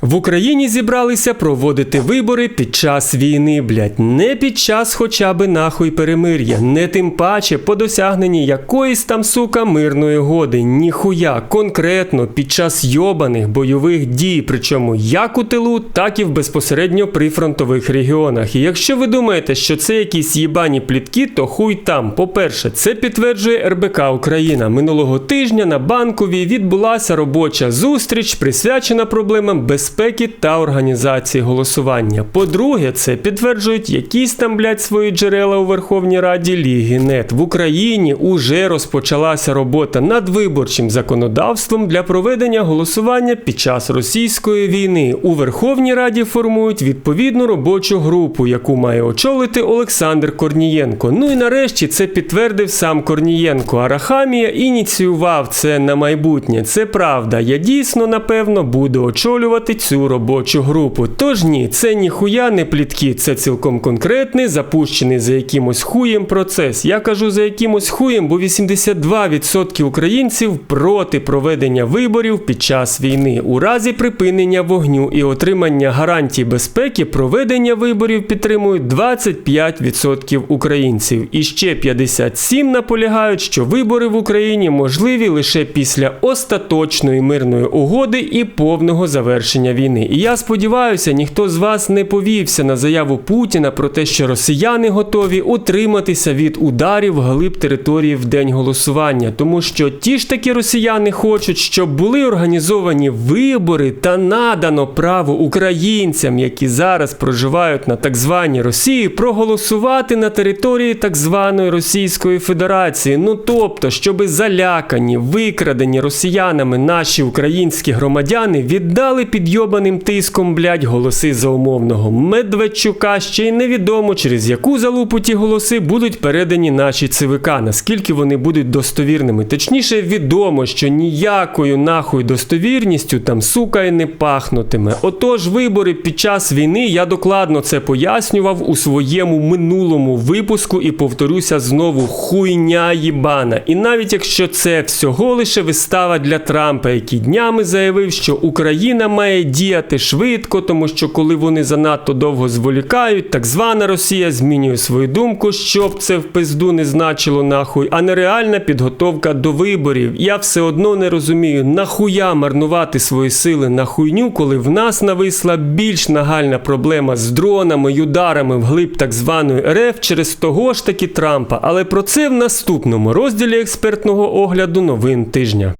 В Україні зібралися проводити вибори під час війни, блять, не під час хоча би нахуй перемир'я, не тим паче по досягненні якоїсь там сука мирної годи. Ніхуя, конкретно під час йобаних бойових дій, причому як у тилу, так і в безпосередньо прифронтових регіонах. І якщо ви думаєте, що це якісь їбані плітки, то хуй там. По-перше, це підтверджує РБК Україна. Минулого тижня на банковій відбулася робоча зустріч, присвячена проблемам безпеки та організації голосування. По-друге, це підтверджують якісь там, блядь, свої джерела у Верховній Раді Ліги НЕТ. В Україні уже розпочалася робота над виборчим законодавством для проведення голосування під час російської війни. У Верховній Раді формують відповідну робочу групу, яку має очолити Олександр Корнієнко. Ну і нарешті це підтвердив сам Корнієнко. Арахамія ініціював це на майбутнє. Це правда. Я дійсно напевно буду очолювати цю робочу групу. Тож ні, це ніхуя не плітки, це цілком конкретний, запущений за якимось хуєм процес. Я кажу за якимось хуєм, бо 82% українців проти проведення виборів під час війни. У разі припинення вогню і отримання гарантій безпеки проведення виборів підтримують 25% українців. І ще 57 наполягають, що вибори в Україні можливі лише після остаточної мирної угоди і повного завершення війни. І я сподіваюся, ніхто з вас не повівся на заяву Путіна про те, що росіяни готові утриматися від ударів глиб території в день голосування, тому що ті ж таки росіяни хочуть, щоб були організовані вибори та надано право українцям, які зараз проживають на так званій Росії, проголосувати на території так званої Російської Федерації. Ну тобто, щоби залякані, викрадені росіянами наші українські громадяни віддали під йобаним тиском, блядь, голоси за умовного Медведчука. Ще й невідомо, через яку залупу ті голоси будуть передані нашій ЦВК, наскільки вони будуть достовірними. Точніше, відомо, що ніякою нахуй достовірністю там сука і не пахнутиме. Отож, вибори під час війни я докладно це пояснював у своєму минулому випуску і повторюся знову хуйня їбана. І навіть якщо це всього лише вистава для Трампа, який днями заявив, що Україна має діяти швидко, тому що коли вони занадто довго зволікають, так звана Росія змінює свою думку, щоб це в пизду не значило нахуй, а нереальна підготовка до виборів. Я все одно не розумію, нахуя марнувати свої сили на хуйню, коли в нас нависла більш нагальна проблема з дронами й ударами вглиб так званої РФ через того ж таки Трампа. Але про це в наступному розділі експертного огляду новин тижня.